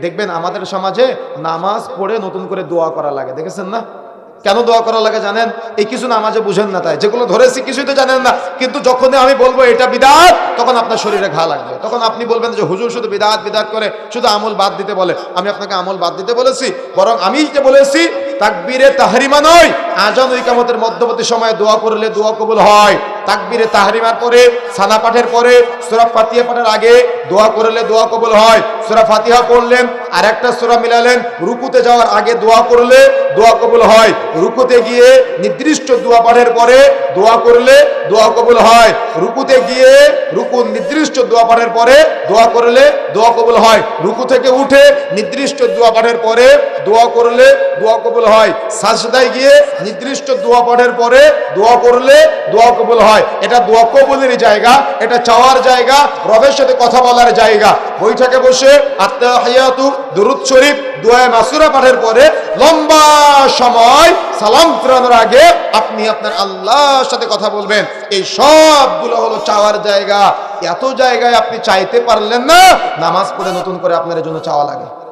দেখবেন আমাদের সমাজে নামাজ পড়ে নতুন করে দোয়া করা লাগে, দেখেছেন না? কেন দোয়া করা লাগে জানেন? এই কিছু নামাজে বুঝেন না তাই। যেগুলো ধরেছি কিছুই তো জানেন না। কিন্তু যখনই আমি বলব এটা বিদাত, তখন আপনার শরীরে ঘা লাগবে। তখন আপনি বলবেন যে হুজুর শুধু বিদাত বিদাত করে শুধু আমল বাদ দিতে বলে। আমি আপনাকে আমল বাদ দিতে বলেছি, বরং আমি যে বলেছি, তাকবীরে তাহরিমা নয়। আজান ওই কামতের মধ্যবর্তী সময়ে দোয়া করলে দোয়া কবুল হয়। তাকবীরে তাহরিমার পরে, সানা পাঠের পরে, সূরা ফাতিহা পাঠের আগে দোয়া করলে দোয়া কবুল হয়। সূরা ফাতিহা পড়লেন আর একটা সূরা মিলালেন, রুকুতে যাওয়ার আগে দোয়া করলে দোয়া কবুল হয়। রুকুতে গিয়ে নির্দিষ্ট দোয়া পাঠের পরে দোয়া করলে দোয়া কবুল হয়। রুকুতে গিয়ে রুকু নির্দিষ্ট দোয়া পাঠের পরে দোয়া করলে দোয়া কবুল হয়। রুকু থেকে উঠে নির্দিষ্ট দোয়া পাঠের পরে দোয়া করলে দোয়া কবুল হয়। সাজদায় গিয়ে নির্দিষ্ট দোয়া পাঠের পরে দোয়া করলে দোয়া কবুল হয়। এটা দোয়া কবুলের জায়গা, এটা চাওয়ার জায়গা, রবের সাথে কথা বলার জায়গা। বৈঠকে বসে লম্বা আগে আপনি আপনার আল্লাহর সাথে কথা বলবেন। হলো চাওয়ার জায়গা। এত জায়গায় আপনি চাইতে পারলেন না, নামাজ পড়ে নতুন করে আপনার জন্য চাওয়া লাগে।